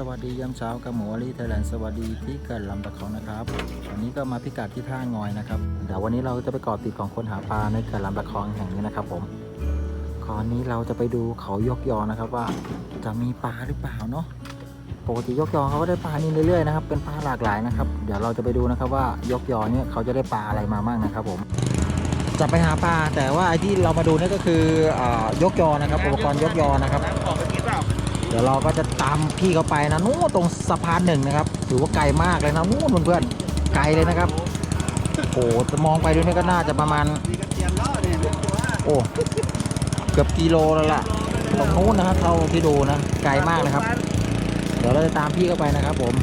สวัสดียามเช้ากับหมูอลีไทยแลนด์สวัสดีที่เกิดลำตะคองนะครับ วันนี้ก็มาพิกัดที่ท่างอยนะครับ เดี๋ยววันนี้เราจะไปเกาะติดของคนหาปลาในเกิดลำตะคองแห่งนี้นะครับผมคราวนี้เราจะไปดูเขายกยอนะครับว่าจะมีปลาหรือเปล่าเนาะ ปกติยกยอเขาก็ได้ปลานี่เรื่อยๆนะครับ เป็นปลาหลากหลายนะครับ เดี๋ยวเราจะไปดูนะครับว่ายกยอเนี่ยเขาจะได้ปลาอะไรมาบ้างนะครับผมจะไปหาปลาแต่ว่าไอ้ที่เรามาดูนี่ก็คืออยกยอนะครับ อุปกรณ์ยกยอนะครับ ดี๋ยวเราก็จะตามพี่เขาไปนะนู้นตรงสะพานหนึ่งนะครับถือว่าไกลมากเลยนะนู้นเพื่อนๆไกลเลยนะครับโอ้โหมองไปดูนี่ก็น่าจะประมาณโอ้เกือบกิโลแล้วล่ะตรงนู้นนะครับเท่าที่ดูนะไกลมากนะครับ เดี๋ยวเราจะตามพี่เข้าไปนะครับผม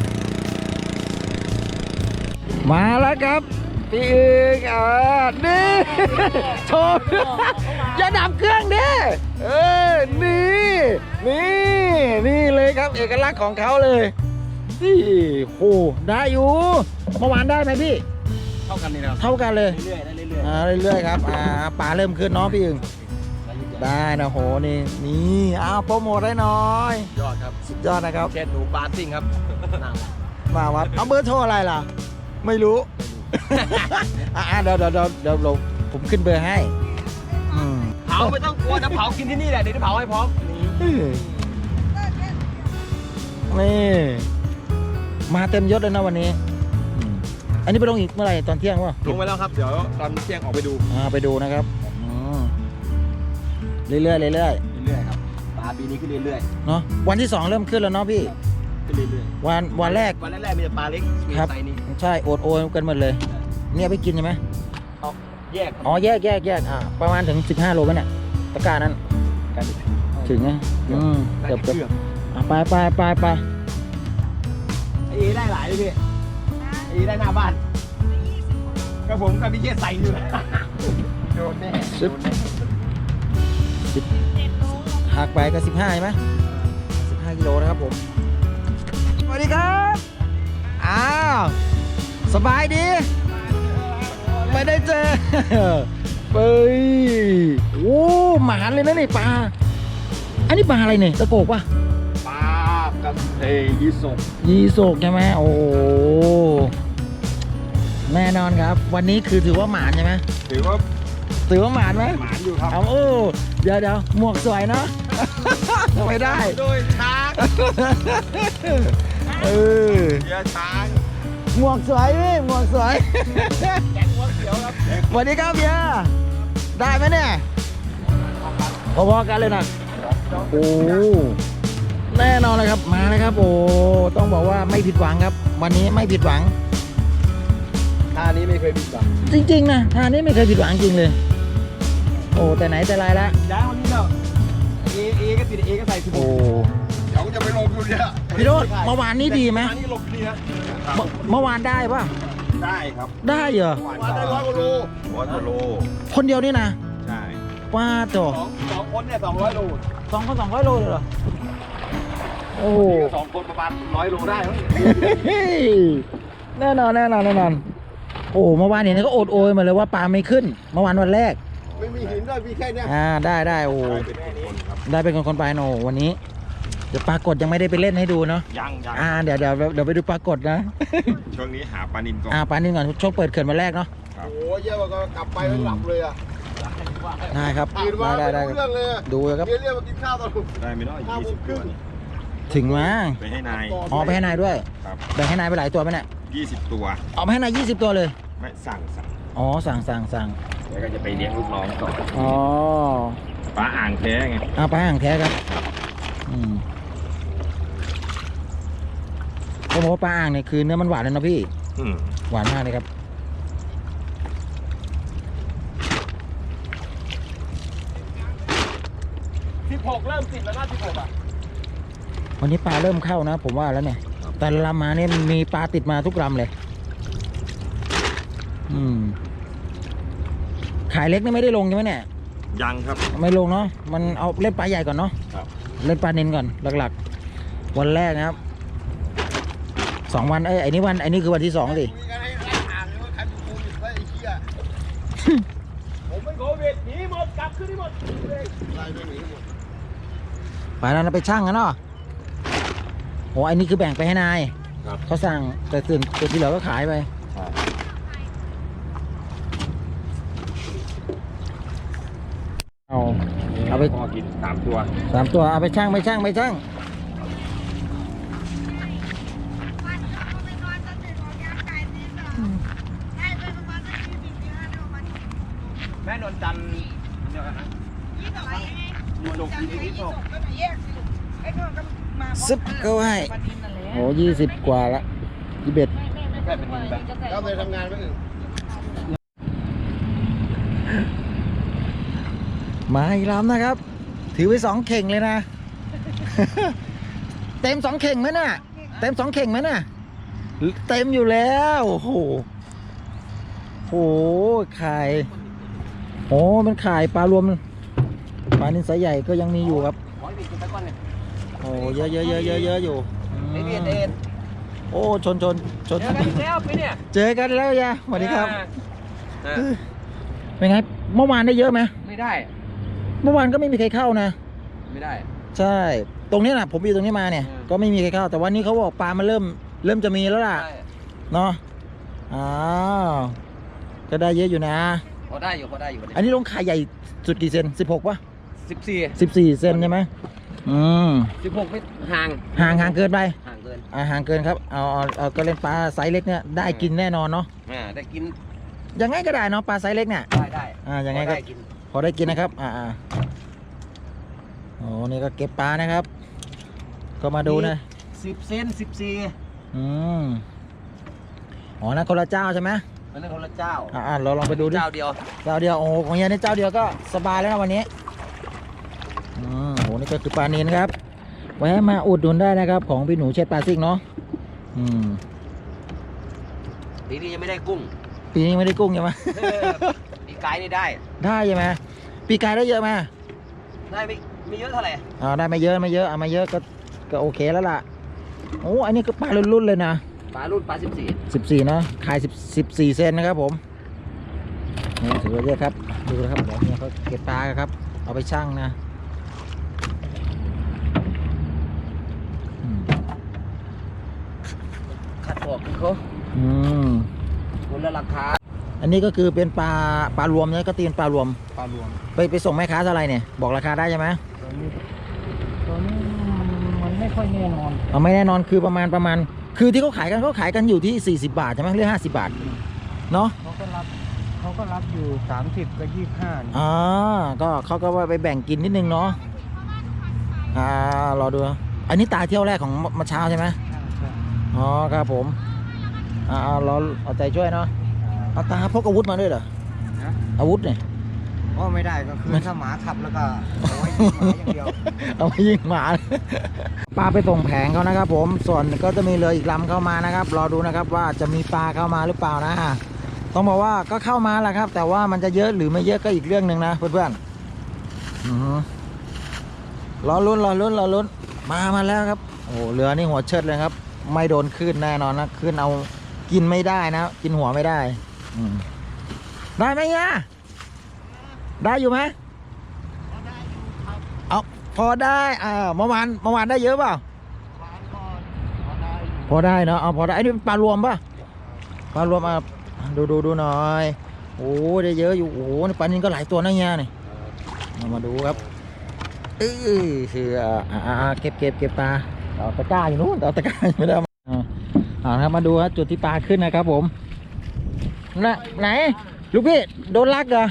มาแล้วครับพี่อึงอ่านี่ โชว์อย่าดับเครื่องดิเออนี่นี่นี่เลยครับเอกลักษณ์ของเขาเลยนี่โอ้ได้อยู่เมื่อวานได้ไหมพี่ เท่ากันนี่นะครับ เท่ากันเลยเรื่อยๆได้เรื่อยอ่าเรื่อยๆครับอ่าปลาเริ่มขึ้นเนาะพี่อึงๆได้นะโหนี่นี่อ้าวโปรโมทได้หน้อยยอดครับสุดยอดนะครับเช็ดหนูบาร์ซิ่งครับนั่งมาวัดเอาเบอร์โทรอะไรล่ะ ไม่รู้ อ่าเดี๋ยวเดี๋ยวเดี๋ยวเดี๋ยวเรา ผมขึ้นเบอร์ให้อืมเผาไม่ต้องกลัวจะเผากินที่นี่แหละเดี๋ยวจะเผาให้พร้อมนี่มาเต็มยศเลยนะวันนี้อืมอันนี้ไปลงอีกเมื่อไหร่ตอนเที่ยงวะ ลงไปแล้วครับ เดี๋ยวตอนเที่ยงออกไปดูอ่าไปดูนะครับอืมเรื่อยๆเรื่อยเรื่อยๆครับปลาปีนี้ขึ้นเรื่อยๆเนาะวันที่สองเริ่มขึ้นแล้วเนาะพี่ ๆขึ้นเรื่อยวันวันแรกๆวันแรกๆมีแต่ปลาเล็กมีครับ ไซส์นี้ใช่โอดโอยกันหมดเลย เนี่ยไปกินใช่ไหม แยกอ๋อแยกแยกแยกอ่าประมาณถึง 15 โลไหมเนี่ยตะกร้านั้นกันถึงนะอืมได้เกือบเกือบเชือกอะไปไปไปไปไอ้เอได้หลายเลยพี่ไอ้เอได้หน้าบ้านก็ผมกับพี่เชษใส่อยู่นะโดนแน่โดนแน่หักไปก็15ใช่ไหม15กิโลนะครับผม สวัสดีครับ อ้าว สบายดี ไม่ได้เจอเฮ้ยโอ้หมานเลยนะนี่ปลา อันนี้ปลาอะไรเนี่ยตะโกกปะปลากับเอ้ยีสกยีโศกใช่ไหมโอ้โหแน่นอนครับ วันนี้คือถือว่าหมานใช่ไหมถือว่าถือว่าหมานไหมหมานอยู่ครับเอาโอ้เดี๋ยวเดี๋ยวหมวกสวยเนาะไม่ได้โดยช้างเออเรือช้างหมวกสวยพี่หมวกสวย สวัสดีครับเบียร์ได้ไหมเนี่ยพอๆกันเลยนะโอ้แน่นอนเลยครับมาเลยครับ โอ้ต้องบอกว่าไม่ผิดหวังครับ วันนี้ไม่ผิดหวังท่านี้ไม่เคยผิดหวังจริงๆนะทานนี้ไม่เคยผิดหวังจริงเลย โอ้แต่ไหนแต่ไรละย้ายวันนี้แล้วเอเอก็ติดเอก็ใส่สิบหโอ้กเดี๋ยวจะไปลงดูเนี่ยพี่โรดเมื่อวานนี้ดีไหมอันนี้ลงดีนะเมื่อเมื่อวานได้ปะ ได้ครับได้เหรอวันได้ร้อยกว่าโลร้อยกว่าโลคนเดียวนี่นะใช่ป้าโจสองสองคนเนี่ยสองร้อยโลสองคนสองร้อยโลเลยเหรอโอ้โหสองคนประมาณร้อยโลได้มั้งเฮ้ยแน่นอนแน่นอนแน่นอนโอ้เมื่อวานเห็นก็โอดโอยมาเลยว่าปลาไม่ขึ้นเมื่อวานวันแรกไม่มีหินด้วยมีแค่เนี้ยอ่าได้ได้โอ้ได้เป็นคนคนไปโนวันนี้เดี๋ยวปรากฏยังไม่ได้ไปเล่นให้ดูเนาะยังยังอ่าเดี๋ยวเดี๋ยวเดี๋ยวไปดูปรากฏนะ ช่วงนี้หาปลานินก่อนอ่าปลานี่ก่อนช่วงเปิดเขื่อนมาแรกเนาะโอ้ยเยอะกว่ากลับไปแล้วหลับเลยอะได้ครับตื่นมาได้ไม่ได้รู้เรื่องเลยอะดูเลยครับเรียกเรียกมากินข้าวตอนได้ไม่น้อยห้ายี่โมสิงบครึ่ตัวงเนี่ยถึงมาไปให้นายอ๋อไปให้นายด้วยครับแบ่งให้นายไปหลายตัวไหมเนี่ยยี่สิบตัวเอาไปให้นายยี่สิบตัวเลยไม่สั่งสั่งอ๋อสั่งสั่งสั่งแล้วก็จะไปเลี้ยงลูกน้องต่ออ๋อปลาอ่างแท้ไงเอาไปลาห่างแท้ครับอืม เขาบอกว่าปลาอ่างเนี่ยคือเนื้อมันหวานเลยนะพี่อืมหวานมากเลยครับสิบหกเริ่มติดแล้วนะสิบหกอะวันนี้ปลาเริ่มเข้านะ ผมว่าแล้วเนี่ย แต่ละลำมาเนี่ยมีปลาติดมาทุกลำเลย อืม ขายเล็กนี่ไม่ได้ลงใช่ไหมเนี่ย ยังครับ ไม่ลงเนาะ มันเอาเล่นปลาใหญ่ก่อนเนาะครับ เล่นปลาเน้นก่อนหลักๆ วันแรกนะครับ สองวันเอ้ยไอ้นี่วันไอ้นี่คือวันที่สองสิคุยกันให้รักห่างเลยว่าใครเป็นโควิดไว้ไอ้เหี้ยผมเป็นโควิดหนีหมดกลับขึ้นที่หมดไล่ไปหนีหมดไปแล้วนะไปช่างกันเนาะโอ้อันนี้คือแบ่งไปให้นายครับ เขาสั่งแต่ส่วนส่วนที่เหลือก็ขายไปใช่เอาเอาไปพอกินสามตัวสามตัวเอาไปช่างไปช่างไปช่าง แม่นนจันทร์เดียวกันนะนวล จีนที่โชคซึบก็ให้โอ้ยี่สิบกว่าละยี่สิบเอ็ดแค่เป็นดินไปก็ไปทำงานไปอื่นมาอีกลำนะครับ ถือไปสองเข่งเลยนะ เต็มสองเข่งไหมน่ะ เต็มสองเข่งไหมน่ะ เต็มอยู่แล้วโอ้โหโอ้โหไข่โอ้เป็นไข่ปลารวม ปลานินสายใหญ่ก็ยังมีอยู่ครับขอให้มีกินตะก้อนเนี่ยโอ้เยอะเยอะเยอะเยอะเยอะอยู่ไอเดียนเอ็นโอ้ชนชนชน เจอกันอีกแล้วพี่เนี่ยเจอกันแล้วยาสวัสดีครับอ่าเป็นไงเมื่อวานได้เยอะไหมไม่ได้ เมื่อวานก็ไม่มีใครเข้านะ ไม่ได้ ใช่ ตรงนี้นะผมอยู่ตรงนี้มาเนี่ย อืม ก็ไม่มีใครเข้า แต่วันนี้เขาบอกปลามันเริ่ม เริ่มจะมีแล้วล่ะได้เนาะอ้าวก็ได้เยอะอยู่นะ พอได้อยู่พอได้อยู่อันนี้ลงขายใหญ่สุดกี่เซนสิบหกป่ะ สิบสี่สิบสี่เซนใช่ไหมอืมสิบหกไม่ห่างห่างห่างเกินไปห่างเกินอ่าห่างเกินครับเอาเอาเอาก็เล่นปลาไซส์เล็กเนี่ยได้กินแน่นอนเนาะอ่าได้กินยังไงก็ได้เนาะปลาไซส์เล็กเนี่ยได้ได้อ่ายังไงก็พอด้กินพอได้กินนะครับ อ่าอ่าโอ้นี่ก็เก็บปลานะครับ ก็มาดูนะสิบเซนสิบสี่อืมอ๋อนั่นคนละเจ้าใช่ไหมมันเป็นคนละเจ้าอ่าอ่าเราลองไปดูดิเจ้าเดียวเจ้าเดียวโอ้โหของเฮียนี่เจ้าเดียวก็สบายแล้วนะวันนี้อืมโอ้นี่ ก็คือปลานินครับ แวะมาอุดหนุนได้นะครับ ของพี่หนูเช็ดปลาซิกเนาะอืมปีนี้ยังไม่ได้กุ้ง ปีนี้ไม่ได้กุ้งใช่ไหมปีกายนี่ได้ ได้ใช่ไหมปีกายได้เยอะไหมได้ไม่ไม่เยอะเท่าไหร่อ่าได้ไม่เยอะไม่เยอะเอามาเยอะก็ก็โอเคแล้วล่ะโอ้อันนี้ก็ปลารุ่นๆเลยนะปลารุ่นปลาสิบสี่สิบสี่นะขายสิบสิบสี่เซนนะครับผมนี่ถือว่าเยอะครับ ดูนะครับเดี๋ยวเนี่ยเขาเก็บปลาครับ เอาไปชั่งนะอืม ขัดออกคือเขาอืมคนละราคาอันนี้ก็คือเป็นปลาปลารวมเนี่ยก็ตีเป็นปลารวม ปลารวมไปไปส่งแม่ค้าเท่าไหรเนี่ย บอกราคาได้ใช่ไหมตัวนี้ตัวนี้มันไม่ค่อยแน่นอนเอาไม่แน่นอนคือประมาณประมาณ คือที่เขาขายกันเขาขายกันอยู่ที่ 40 บาทใช่ไหมเรียกห้าสิบาทเนาะเขาก็รับเขาก็รับอยู่สามสิบกับยี่ห้าอ่าก็เขาก็ว่าไปแบ่งกินนิดนึงเนาะอ่ารอดูอันนี้ตาเที่ยวแรกของเมาเช้าใช่ไหม อ๋อครับผมอ่าเอารอเอาใจช่วยเนาะเอาตาพกอาวุธมาด้วยเหรออาวุธเนี่ยก็ไม่ได้ก็คือถ้าหมาขับแล้วก็เอาไว้ยิงหมาอย่างเดียวเอาไปยิงหมาปลาไปส่งแผงเขานะครับ ผมส่วนก็จะมีเรืออีกลำเข้ามานะครับ รอดูนะครับว่าจะมีปลาเข้ามาหรือเปล่านะต้องบอกว่าก็เข้ามาแหละครับ แต่ว่ามันจะเยอะหรือไม่เยอะก็อีกเรื่องหนึ่งนะเพื่อนๆอือฮึรอลุ้นรอลุ้นรอลุ้นมามาแล้วครับ โอ้เรือนี่หัวเชิดเลยครับ ไม่โดนคลื่นแน่นอนนะคลื่นเอากินไม่ได้นะ กินหัวไม่ได้ได้ไหมเนี่ยได้อยู่ไหมเอาพอได้อ่าเมื่อวานเมื่อวานได้เยอะเปล่าพอได้เนาะเอาพอได้ไอ้นี่ปลารวมป่ะปลารวมอะดูดูดูหน่อยโอ้ได้เยอะอยู่โอ้ปลานินก็หลายตัวนะเนี่ยนี่เอามาดูครับเออคืออ่าเก็บเก็บเก็บปลา เอาตะกร้าอยู่นู้นเอาตะกร้าไม่ได้เอามาอ่าเอาละครับมาดูครับจุดที่ปลาขึ้นนะครับผมน่ะไหน ลูกพี่โดนลักเหรอ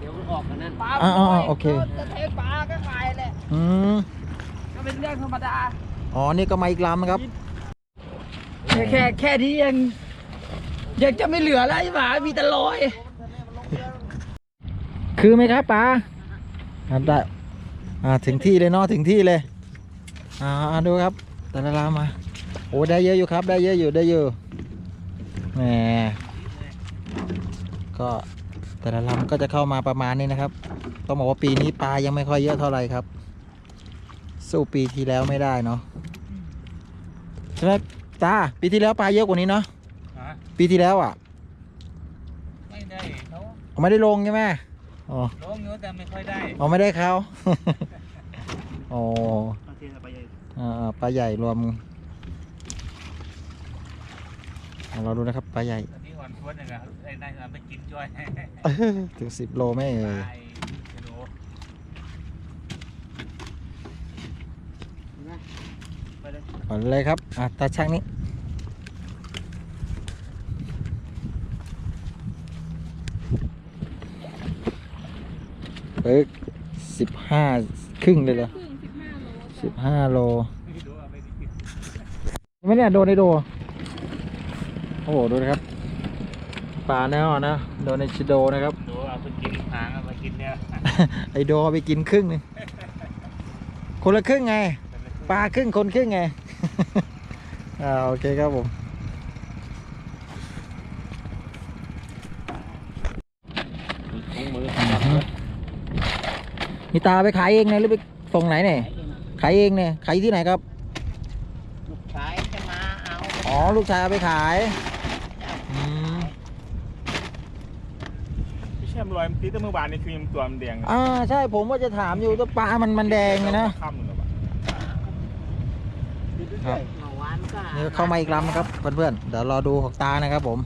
เดี๋ยวออกกันนั่นอ่าอ่าอ่าโอเคจะเทปลาก็ขายแหละอืมก็เป็นเรื่องธรรมดาอ๋อนี่ก็มาอีกลำนะครับ แค่แค่แค่ที่ยังยังจะไม่เหลือแล้วใช่ไหมมีแต่ลอย คือไหมครับป๋าครับได้ อ่าถึงที่เลยเนาะถึงที่เลยอ่าอ่าดูครับ แต่ละลำมาโอ้ได้เยอะอยู่ครับ ได้เยอะอยู่ได้เยอะแหมก็แต่ละลำก็จะเข้ามาประมาณนี้นะครับ ต้องบอกว่าปีนี้ปลายังไม่ค่อยเยอะเท่าไหร่ครับ สู้ปีที่แล้วไม่ได้เนาะใช่ไหมตาปีที่แล้วปลาเยอะกว่านี้เนาะปีที่แล้วอะ ไม่ได้เขาไม่ได้ลงใช่ไหม อ๋อร้องเยอะแต่ไม่ค่อยได้อ๋อไม่ได้เขา อ๋อปลาใหญ่อ่าปลาใหญ่รวมอ่าเราดูนะครับปลาใหญ่ที่อ่อนทวนอย่างเงี้ยไอ้นั่นเอาไปกินจ้อยถึงสิบโลไหม่เอ่ยไอ้กิโลไปเลย ก่อนเลยครับอะตาช่างนี้ อ้ยสิบห้าครึ่งเลยเหรอครึ่งสิบห้าโลสิบห้าโลไม่รู้เอาไปกินไม่เนี่ยโดนในโด โอ้โหดูนะครับปลาแน่นอนนะโดนในชิโดนะครับดูเอาไปกินหางเอาไปกินเนี่ยไอโดเอาไปกินครึ่งหนึงคนละครึ่งไง ปลาครึ่งคนครึ่งไงอ่าโอเคครับผม ถุงมือ มีตาไปขายเองเนี่ยหรือไปส่งไหนเนี่ยขายเองเนี่ยขายที่ไหนครับ ลูกชายจะมาเอาอ๋อลูกชายเอาไปขายอืมพี่แชมป์ลอยมันตีตั้งเมื่อวานนี่คือมันตัวมันแดงอ่าใช่ผมว่าจะถามอยู่ตัวปลามันมันแดงไงนะค่ำหนึ่งแล้วครับเมื่อวานก็นี่ก็เข้ามาอีกลำนะครับเพื่อนๆเดี๋ยวรอดูของตานะครับผม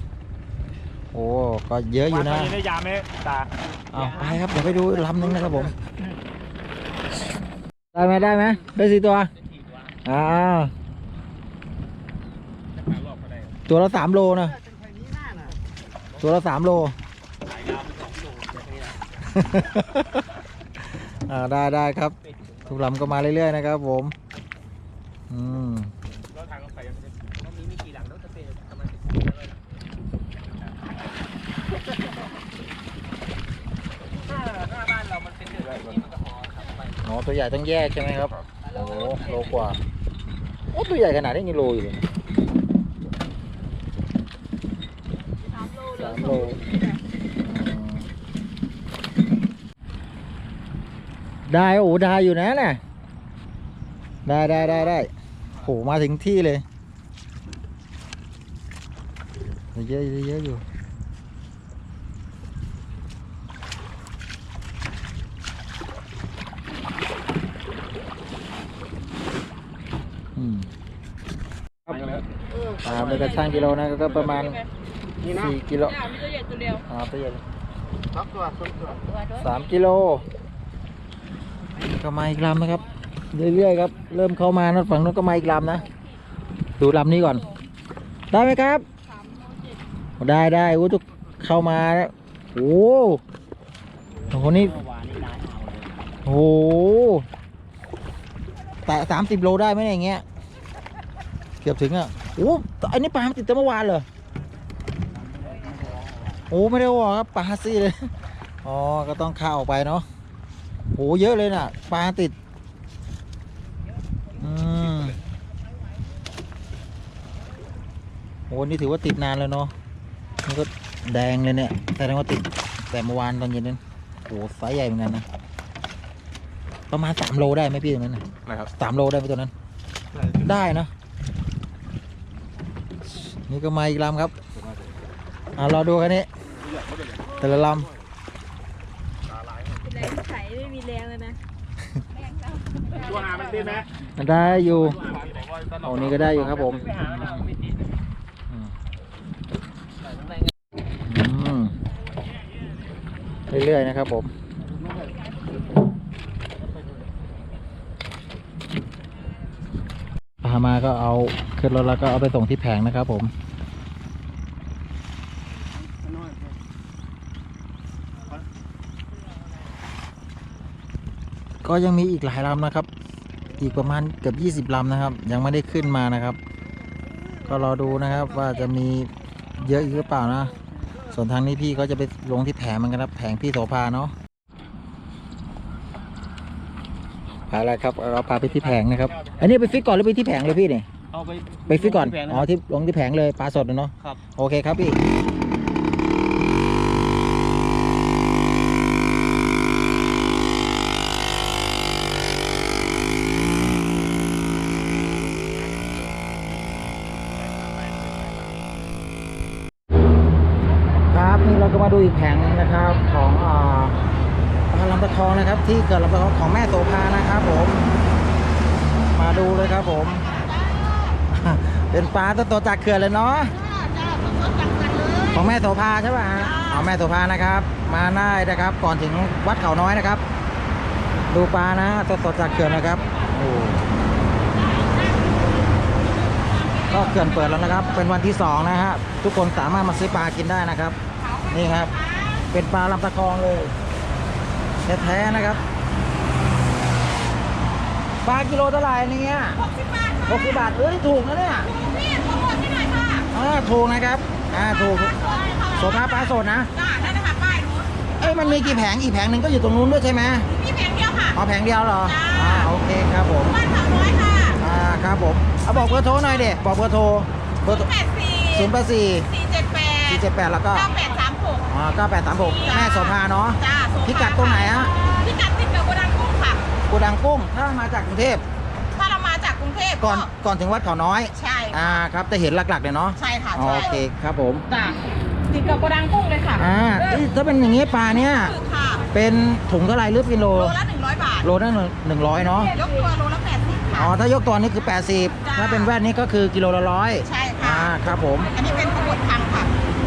โอ้ก็เยอะอยู่นะวันนี้ได้ยาไหมตาเอาไปครับเดี๋ยวไปดูลำหนึงนะครับผม ได้ไหมได้ไหมได้สี่ตัวอ่าตัวละสามโลนะตัวละสามโลอ่าได้ได้ครับ ทุกลำก็มาเรื่อยๆนะครับผม อืม แล้วทางรถไฟยังไม่ได้ มันมีมีกี่หลังรถจะเป็นประมาณสิบถ้าหน้าบ้านเรามันเป็นเดือนนี้มันก็พอครับไป อ๋อ ตัวใหญ่ต้องแยกใช่ไหมครับ โอ้โหโลกว่าโอ้ตัวใหญ่ขนาดนี้ยังโลอยู่เลยนะสามโลเหลืสาอมสโลองอืมได้โอ้โหได้อยู่นะน่ะได้ได้ได้ได้โหมาถึงที่เลย เยอะเยอะเยอะอยู่ อืมครับ อ่าเป็นกระช่างกิโลนะก็ประมาณสี่กิโลอ่ามีตัวใหญ่ตัวเดียวอ่าตัวใหญ่สองตัวสองตัวตัวด้วยสามกิโลก็มาอีกลำนะครับ เรื่อยๆครับ เริ่มเข้ามานะฝั่งนู้นก็มาอีกลำนะ ดูลำนี้ก่อน ได้ไหมครับสามโลเจ็ดได้ได้โอ้ทุกเข้ามาแล้วโอ้โหนี่เมื่อวานนี้ได้เอาเลยโอ้โหแต่สามสิบโลได้ไหมเนี่ยอย่างเงี้ย เกือบถึงอะ โอ้อันนี้ปลามันติดแต่เมื่อวานเหรอโอ้ไม่ได้ว่าครับปลาซี่เลยอ๋อก็ต้องข้าออกไปเนาะโอ้เยอะเลยน่ะปลาติดอืมโอ้นี่ถือว่าติดนานแล้วเนาะนี่ก็แดงเลยเนี่ยแสดงว่าติดแต่เมื่อวานตอนเย็นนั้นโอ้ไซส์ใหญ่เหมือนกันนะประมาณสามโลได้ไหมพี่ตรงนั้นน่ะนะครับสามโลได้ไหมตัวนั้น ได้เนอะ นี่ก็มาอีกลำครับอ่ารอดูกันนี้ แต่ละลเป็นแรงไถไม่มีแรงเลยนะตัวหามันตีไหมำได้อยู่โอ้นี่ก็ได้อยู่ครับผมไปหาเราวิธีอืมทำไมอืมเรื่อยๆนะครับผม พามาก็เอาขึ้นรถแล้วก็เอาไปส่งที่แผงนะครับผม ก็ยังมีอีกหลายลำนะครับ อีกประมาณเกือบ20ลำนะครับ ยังไม่ได้ขึ้นมานะครับ ก็รอดูนะครับว่าจะมีเยอะอีกหรือเปล่านะ ส่วนทางนี้พี่เขาจะไปลงที่แผงมันกันครับ แผงพี่โสภาเนาะพาแล้วครับเราพาไปที่แผงนะครับ อันนี้ไปฟิกก่อนหรือไปที่แผงเลยพี่เนี่ยเอาไปไปฟิกก่อนแผงนะอ๋อที่ลงที่แผงเลยปลาสดน่ะเนาะ ครับ โอเคครับพี่ ครับนี่เราก็มาดูอีกแผงหนึงนะครับของอ่าปลาลำตะคองนะครับ ที่เกิดลำตะคองของแม่โสภานะครับผม ป ดูเลยครับผม เป็นปลาตัวโตจากเขื่อนเลยเนาะของแม่โสภาใช่ป่ะฮะเอาแม่โสภานะครับ มาได้นะครับ ก่อนถึงวัดเขาน้อยนะครับ ดูปลานะตัวโตจากเขื่อนนะครับโอ้ก็เขื่อนเปิดแล้วนะครับ เป็นวันที่สองนะฮะทุกคนสามารถมาซื้อปลากินได้นะครับ นี่ครับ เป็นปลาลำตะคองเลยแท้ๆนะครับ ปลากิโลเท่าไหร่เนี่ยหกสิบบาทหกสิบบาทเอ้ยถูกนะเนี่ยพี่โปรโมทให้หน่อยค่ะอ่าถูกนะครับอ่าถูกโสภาปลาสดนะจ้านั่นนะคะป้ายนู้นเอ้ยมันมีกี่แผงอีกแผงหนึ่งก็อยู่ตรงนู้นด้วยใช่ไหมมีแผงเดียวค่ะอ๋อแผงเดียวเหรอจ้าอ่าโอเคครับผมบ้านเขาน้อยค่ะอ่าครับผมเอาบอกเบอร์โทรหน่อยเด็บอกเบอร์โทรเบอร์โทรแปดสี่ศูนย์แปดสี่สี่เจ็ดแปดสี่เจ็ดแปดแล้วก็เก้าแปดสามหกอ๋อเก้าแปดสามหกแม่โสภาเนาะจ้าโซฟาพิกัดตรงไหนฮะ กูดังกุ้งถ้ามาจากกรุงเทพถ้าเรามาจากกรุงเทพก่อนก่อนถึงวัดเขาน้อย ใช่อ่าครับจะเห็นหลักๆเลยเนาะใช่ค่ะอ๋อใช่โอเคครับผมจ้าติดกับโกดังกุ้งเลยค่ะอ่าเอ้ยถ้าเป็นอย่างงี้ปลาเนี่ยคือค่ะเป็นถุงเท่าไหรหรือกิโลโลละหนึ่งร้อยบาทโลละหนึ่งร้อยเนาะยกตัวโลละแปดสิบอ๋อค่ะถ้ายกตัวนี้คือ 80จ้าถ้าเป็นแว่นนี้ก็คือกิโลละร้อยใช่อ่าค่ะครับผมอันนี้เป็นขบวนทางค่ะ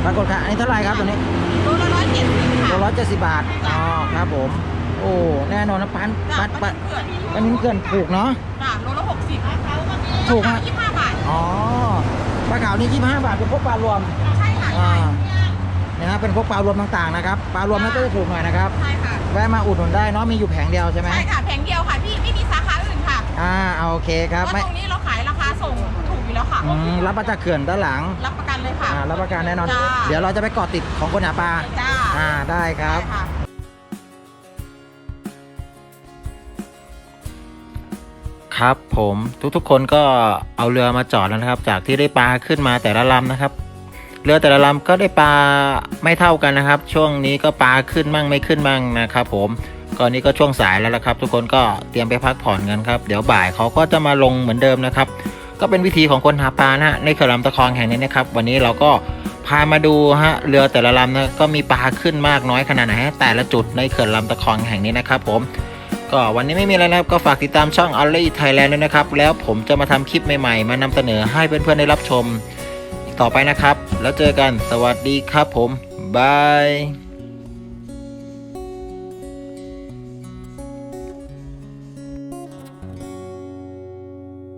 ปรากฏค่ะอันนี้เท่าไหรครับตัวนี้โลละร้อยเจ็ดสิบโลค่ะร้อยเจ็ดสิบบาทจ้าอ๋อครับผม โอ้แน่นอนนะปันจ้าปันก็ปันจะเกิดปันนี้เกินถูกเนาะจ้าโลละหกสิบถูกไหมยี่สิบห้าบาทอ๋อปลาขาวนี่25บาทเป็นพวกปลารวมใช่ค่ะอ่าใช่นะฮะเป็นพวกปลารวมต่างๆนะครับปลารวมนั่นก็จะถูกหน่อยนะครับใช่ค่ะแวะมาอุดหนุนได้เนาะมีอยู่แผงเดียวใช่ไหมใช่ค่ะแผงเดียวค่ะพี่ไม่มีสาขาอื่นค่ะอ่าเอาโอเคครับเพราะไม่ตรงนี้เราขายราคาส่งถูกอยู่แล้วค่ะอืมรับมาจากเขื่อนด้านหลังรับประกันเลยค่ะอ่ารับประกันแน่นอนจ้าเดี๋ยวเราจะไปเกาะติดของคนหาปลาจ้าอ่าได้ครับ ครับผมทุกๆคนก็เอาเรือมาจอดแล้วนะครับ จากที่ได้ปลาขึ้นมาแต่ละลำนะครับ เรือแต่ละลำก็ได้ปลาไม่เท่ากันนะครับ ช่วงนี้ก็ปลาขึ้นมั่งไม่ขึ้นมั่งนะครับ ผมก็นี่ก็ช่วงสายแล้วละครับ ทุกคนก็เตรียมไปพักผ่อนกันครับ เดี๋ยวบ่ายเขาก็จะมาลงเหมือนเดิมนะครับ ก็เป็นวิธีของคนหาปลานะฮะในเขื่อนลำตะคองแห่งนี้นะครับ วันนี้เราก็พามาดูฮะเรือแต่ละลำนะก็มีปลาขึ้นมากน้อยขนาดไหนฮะแต่ละจุดในเขื่อนลำตะคองแห่งนี้นะครับ ผม ก็วันนี้ไม่มีอะไรนะครับก็ฝากติดตามช่อง a l l y Thailand ด้วยนะครับ แล้วผมจะมาทำคลิปใหม่ๆ มานำเสนอให้เพื่อนๆได้รับชมอีกต่อไปนะครับ แล้วเจอกันสวัสดีครับผมบาย